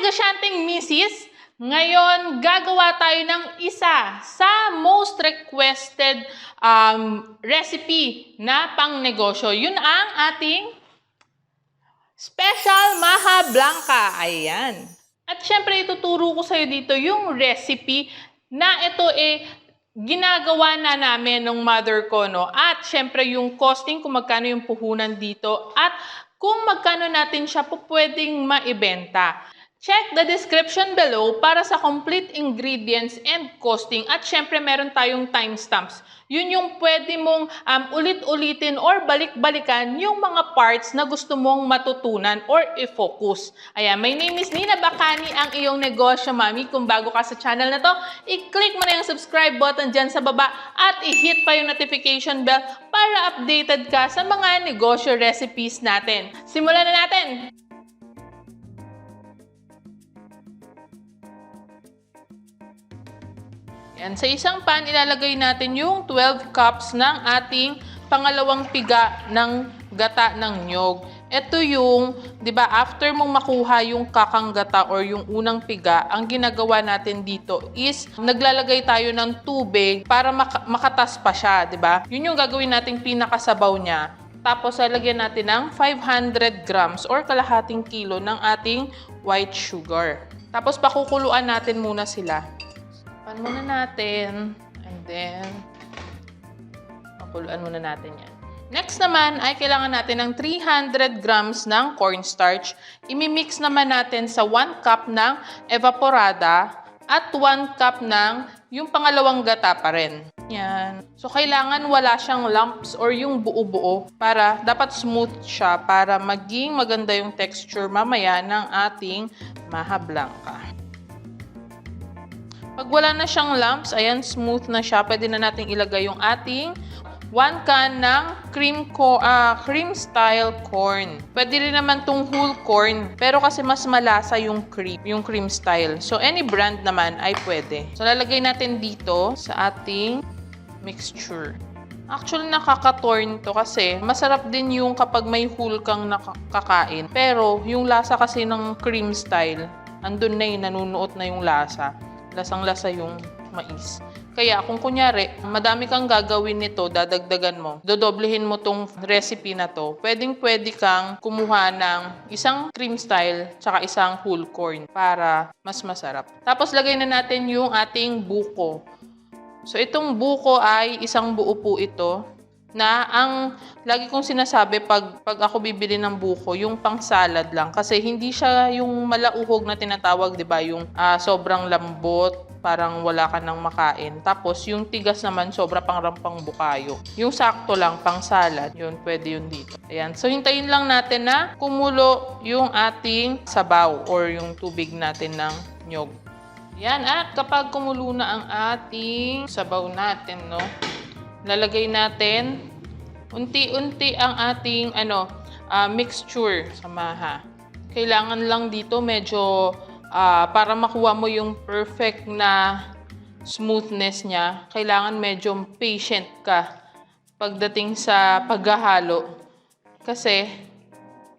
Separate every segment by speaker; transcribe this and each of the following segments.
Speaker 1: negosyanteng misis, ngayon gagawa tayo ng isa sa most requested um, recipe na pang negosyo. Yun ang ating Special Maha Blanca. Ayan. At syempre, ituturo ko sa'yo dito yung recipe na ito eh ginagawa na namin ng mother ko, no? At syempre, yung costing, kung magkano yung puhunan dito at kung magkano natin siya po pwedeng maibenta. Check the description below para sa complete ingredients and costing. At syempre, meron tayong timestamps. Yun yung pwede mong um, ulit-ulitin or balik-balikan yung mga parts na gusto mong matutunan or i-focus. Ayan, my name is Nina Bacani, ang iyong negosyo, mami. Kung bago ka sa channel na to, i-click mo na yung subscribe button dyan sa baba at i-hit pa yung notification bell para updated ka sa mga negosyo recipes natin. Simulan na natin! Yan. Sa isang pan, ilalagay natin yung 12 cups ng ating pangalawang piga ng gata ng nyog. Ito yung, di ba, after mong makuha yung kakang gata or yung unang piga, ang ginagawa natin dito is naglalagay tayo ng tubig para mak- makatas pa siya, di ba? Yun yung gagawin nating pinakasabaw niya. Tapos, lalagyan natin ng 500 grams or kalahating kilo ng ating white sugar. Tapos, pakukuluan natin muna sila. Pan muna natin. And then, makuluan muna natin yan. Next naman ay kailangan natin ng 300 grams ng cornstarch. Imimix naman natin sa 1 cup ng evaporada at 1 cup ng yung pangalawang gata pa rin. Yan. So, kailangan wala siyang lumps or yung buo-buo para dapat smooth siya para maging maganda yung texture mamaya ng ating maha blanca. Pag wala na siyang lumps, ayan, smooth na siya, pwede na natin ilagay yung ating 1 can ng cream, co- ah, cream style corn. Pwede rin naman tong whole corn, pero kasi mas malasa yung cream, yung cream style. So, any brand naman ay pwede. So, lalagay natin dito sa ating mixture. Actually, nakaka-torn to kasi masarap din yung kapag may whole kang nakakain. Pero, yung lasa kasi ng cream style, andun na yun, nanunuot na yung lasa. Lasang-lasa yung mais. Kaya kung kunyari, madami kang gagawin nito, dadagdagan mo, dodoblehin mo tong recipe na to, pwedeng pwede kang kumuha ng isang cream style tsaka isang whole corn para mas masarap. Tapos lagay na natin yung ating buko. So itong buko ay isang buo po ito na ang lagi kong sinasabi pag, pag ako bibili ng buko, yung pang salad lang. Kasi hindi siya yung malauhog na tinatawag, di ba? Yung ah, sobrang lambot, parang wala ka nang makain. Tapos yung tigas naman, sobra pang rampang bukayo. Yung sakto lang, pang salad, yun, pwede yun dito. Ayan. So hintayin lang natin na kumulo yung ating sabaw or yung tubig natin ng nyog. Yan, at kapag kumulo na ang ating sabaw natin, no, lalagay natin unti-unti ang ating ano ah, mixture sa maha. Kailangan lang dito medyo ah, para makuha mo yung perfect na smoothness niya, kailangan medyo patient ka pagdating sa paghahalo. Kasi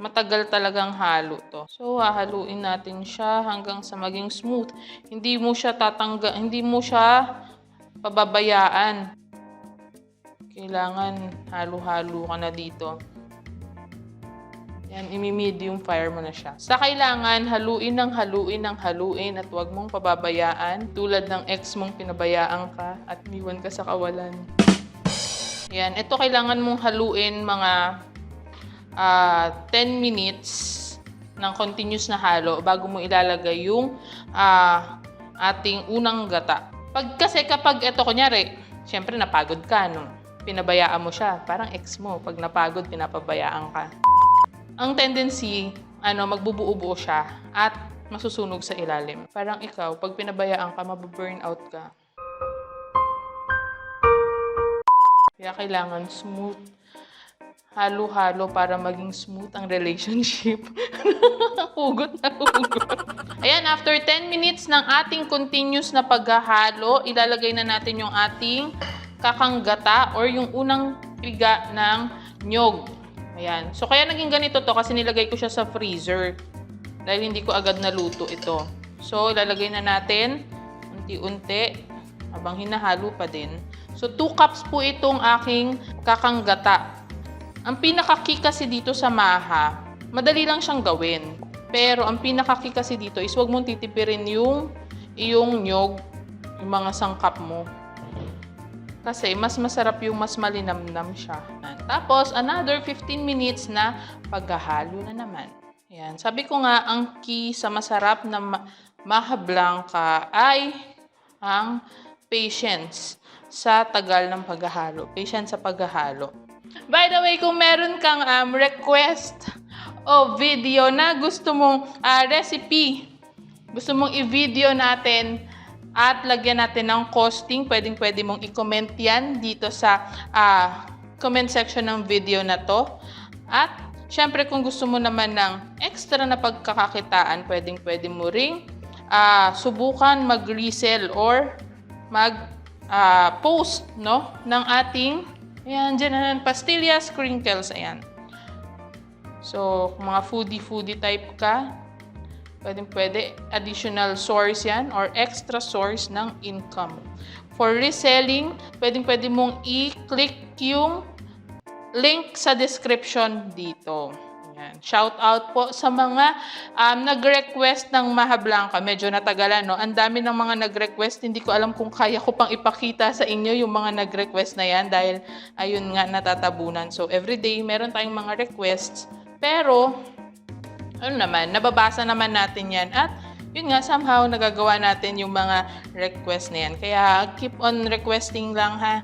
Speaker 1: matagal talagang halo to. So, hahaluin natin siya hanggang sa maging smooth. Hindi mo siya tatangga, hindi mo siya pababayaan. Kailangan halo-halo ka na dito. Yan, imi-medium fire mo na siya. Sa kailangan, haluin ng haluin ng haluin at huwag mong pababayaan tulad ng ex mong pinabayaan ka at miwan ka sa kawalan. Yan, ito kailangan mong haluin mga ah, 10 minutes ng continuous na halo bago mo ilalagay yung ah, ating unang gata. Pag kasi kapag ito kunyari, syempre napagod ka no. Pinabayaan mo siya, parang ex mo. Pag napagod, pinapabayaan ka. Ang tendency, ano, magbubuo-buo siya at masusunog sa ilalim. Parang ikaw, pag pinabayaan ka, mababurn out ka. Kaya kailangan smooth. Halo-halo para maging smooth ang relationship. hugot na hugot. Ayan, after 10 minutes ng ating continuous na paghahalo, ilalagay na natin yung ating kakanggata or yung unang piga ng nyog. Ayan. So, kaya naging ganito to kasi nilagay ko siya sa freezer. dahil hindi ko agad naluto ito. So, ilalagay na natin unti-unti habang hinahalo pa din. So, 2 cups po itong aking kakanggata. Ang pinaka-key kasi dito sa maha, madali lang siyang gawin. Pero ang pinaka-key kasi dito is huwag mong titipirin yung iyong nyog, yung mga sangkap mo. Kasi mas masarap yung mas malinamnam siya. Tapos, another 15 minutes na paghahalo na naman. Ayan. Sabi ko nga, ang key sa masarap na ma- maha ay ang patience sa tagal ng paghahalo. Patience sa paghahalo. By the way, kung meron kang um, request o video na gusto mong ah, recipe, gusto mong i-video natin at lagyan natin ng costing, pwedeng pwede mong i-comment yan dito sa ah, comment section ng video na to. At syempre kung gusto mo naman ng extra na pagkakakitaan, pwedeng pwede mo ring ah, subukan mag-resell or mag ah, post no ng ating ayan dyan na pastillas crinkles ayan so kung mga foodie foodie type ka pwedeng pwede additional source yan or extra source ng income for reselling pwedeng pwede mong i-click yung link sa description dito Ayan. Shout out po sa mga um, nag-request ng Maha Blanca. Medyo natagalan, no? Ang dami ng mga nag-request. Hindi ko alam kung kaya ko pang ipakita sa inyo yung mga nag-request na yan dahil ayun nga natatabunan. So, everyday meron tayong mga requests. Pero, ano naman, nababasa naman natin yan. At yun nga, somehow nagagawa natin yung mga request na yan. Kaya keep on requesting lang ha.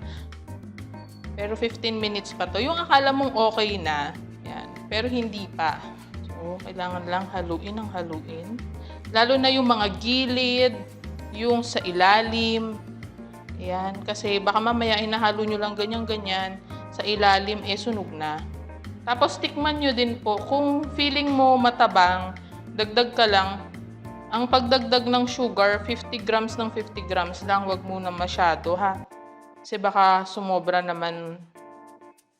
Speaker 1: Pero 15 minutes pa to. Yung akala mong okay na, yan. Pero hindi pa. So, kailangan lang haluin ang haluin. Lalo na yung mga gilid, yung sa ilalim. Yan. Kasi baka mamaya inahalo nyo lang ganyan-ganyan. Sa ilalim, eh sunog na. Tapos tikman nyo din po, kung feeling mo matabang, dagdag ka lang. Ang pagdagdag ng sugar, 50 grams ng 50 grams lang, wag muna masyado ha. Kasi baka sumobra naman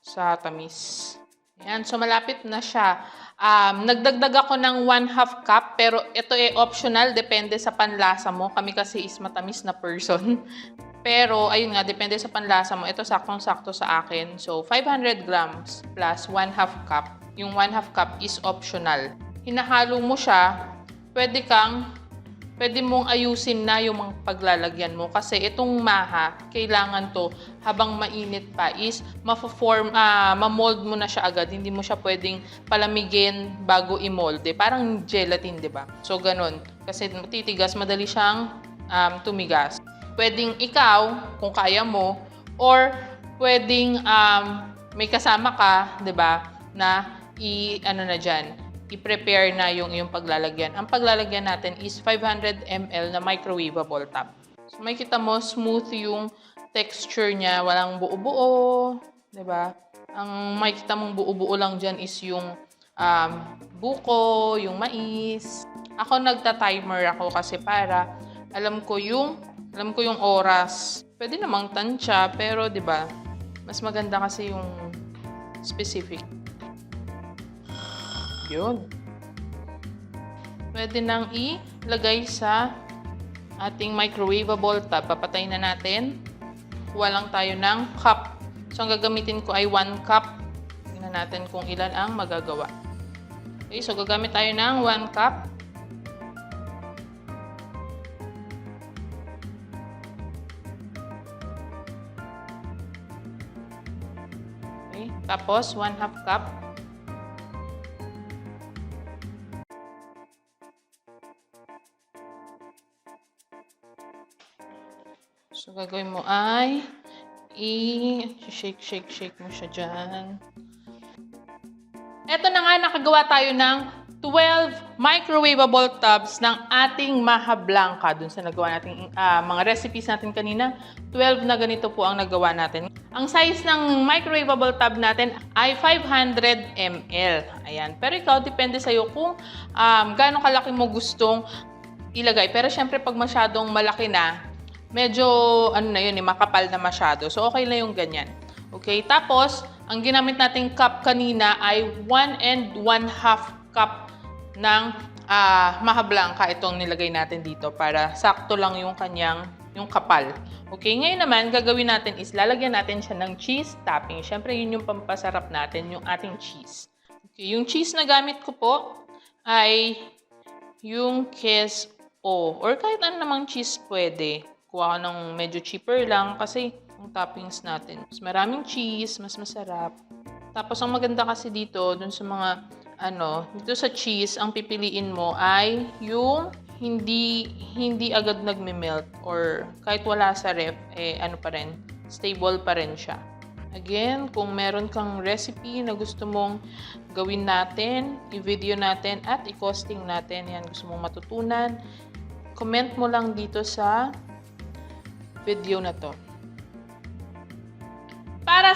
Speaker 1: sa tamis. Yan, so malapit na siya. Um, nagdagdag ako ng 1 half cup, pero ito ay optional, depende sa panlasa mo. Kami kasi is matamis na person. Pero, ayun nga, depende sa panlasa mo. Ito saktong-sakto sa akin. So, 500 grams plus 1 half cup. Yung 1 half cup is optional. Hinahalo mo siya, pwede kang, pwede mong ayusin na yung mga paglalagyan mo. Kasi itong maha, kailangan to, habang mainit pa, is ma-form, ah, ma-mold mo na siya agad. Hindi mo siya pwedeng palamigin bago i-mold. Eh. Parang gelatin, di ba? So, ganun. Kasi titigas, madali siyang um, tumigas. Pwedeng ikaw, kung kaya mo, or pwedeng um, may kasama ka, 'di ba, na i ano na diyan, i-prepare na yung yung paglalagyan. Ang paglalagyan natin is 500 ml na microwavable tub. So makikita mo smooth yung texture niya, walang buo-buo, 'di ba? Ang makikita mong buo-buo lang diyan is yung um, buko, yung mais. Ako nagta-timer ako kasi para alam ko yung alam ko yung oras. Pwede namang tansya, pero 'di ba? Mas maganda kasi yung specific. Yun. Pwede nang ilagay sa ating microwavable tub. Papatayin na natin. Kuha lang tayo ng cup. So, ang gagamitin ko ay 1 cup. Tingnan natin kung ilan ang magagawa. Okay, so gagamit tayo ng 1 cup. Tapos 1 half cup. So, gagawin mo ay i-shake, shake, shake mo siya dyan. Ito na nga, nakagawa tayo ng 12 microwavable tubs ng ating Maha Blanca. Dun sa nagawa natin, ah, mga recipes natin kanina, 12 na ganito po ang nagawa natin. Ang size ng microwavable tub natin ay 500 ml. Ayan. Pero ikaw, depende sa'yo kung um, gaano kalaki mo gustong ilagay. Pero syempre, pag masyadong malaki na, medyo, ano na yun, eh, makapal na masyado. So, okay na yung ganyan. Okay, tapos, ang ginamit nating cup kanina ay 1 and 1 half cup ng ah maha blanca itong nilagay natin dito para sakto lang yung kanyang yung kapal. Okay, ngayon naman, gagawin natin is lalagyan natin siya ng cheese topping. Siyempre, yun yung pampasarap natin, yung ating cheese. Okay, yung cheese na gamit ko po ay yung Kes O. Or kahit ano namang cheese pwede. Kuha ko ng medyo cheaper lang kasi ang toppings natin. Mas maraming cheese, mas masarap. Tapos ang maganda kasi dito, dun sa mga ano, dito sa cheese, ang pipiliin mo ay yung hindi hindi agad nagme-melt or kahit wala sa ref, eh ano pa rin, stable pa rin siya. Again, kung meron kang recipe na gusto mong gawin natin, i-video natin at i-costing natin, yan gusto mong matutunan, comment mo lang dito sa video na to.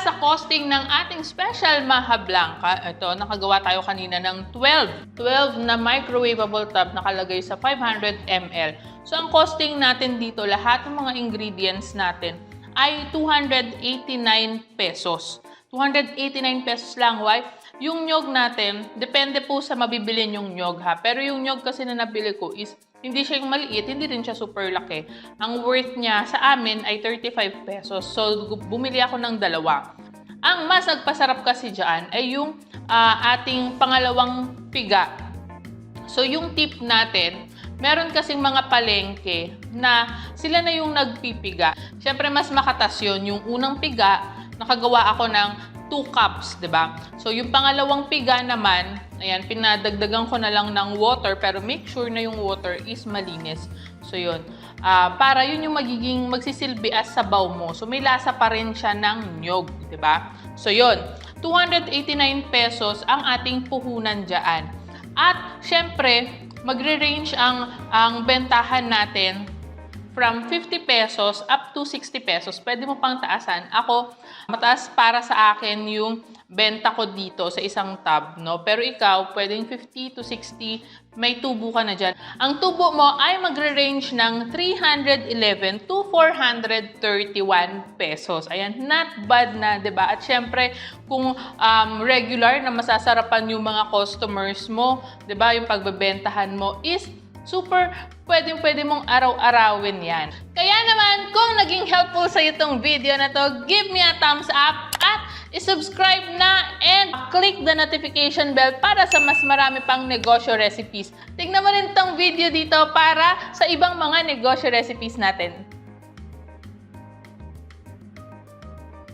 Speaker 1: Sa costing ng ating special Maha Blanca, ito, nakagawa tayo kanina ng 12. 12 na microwavable tub nakalagay sa 500 ml. So, ang costing natin dito, lahat ng mga ingredients natin ay 289 pesos. 289 pesos lang. Why? Yung nyog natin, depende po sa mabibili yung nyog ha. Pero yung nyog kasi na nabili ko is hindi siya yung maliit, hindi rin siya super laki. Ang worth niya sa amin ay 35 pesos. So, bumili ako ng dalawa. Ang mas nagpasarap kasi dyan ay yung ah, ating pangalawang piga. So, yung tip natin, meron kasing mga palengke na sila na yung nagpipiga. Siyempre, mas makatas yun. Yung unang piga, nakagawa ako ng 2 cups, 'di ba? So yung pangalawang piga naman, ayan, pinadagdagan ko na lang ng water pero make sure na yung water is malinis. So yun. Ah, para yun yung magiging magsisilbi as sabaw mo. So may lasa pa rin siya ng nyog, 'di ba? So yun. 289 pesos ang ating puhunan diyan. At syempre, magre-range ang ang bentahan natin from 50 pesos up to 60 pesos. Pwede mo pang taasan. Ako, mataas para sa akin yung benta ko dito sa isang tab, no? Pero ikaw, pwedeng 50 to 60, may tubo ka na dyan. Ang tubo mo ay magre-range ng 311 to 431 pesos. Ayan, not bad na, ba? At syempre, kung um, regular na masasarapan yung mga customers mo, ba? Yung pagbebentahan mo is super pwedeng pwede mong araw-arawin yan. Kaya naman, kung naging helpful sa itong video na to, give me a thumbs up at isubscribe na and click the notification bell para sa mas marami pang negosyo recipes. Tignan mo rin tong video dito para sa ibang mga negosyo recipes natin.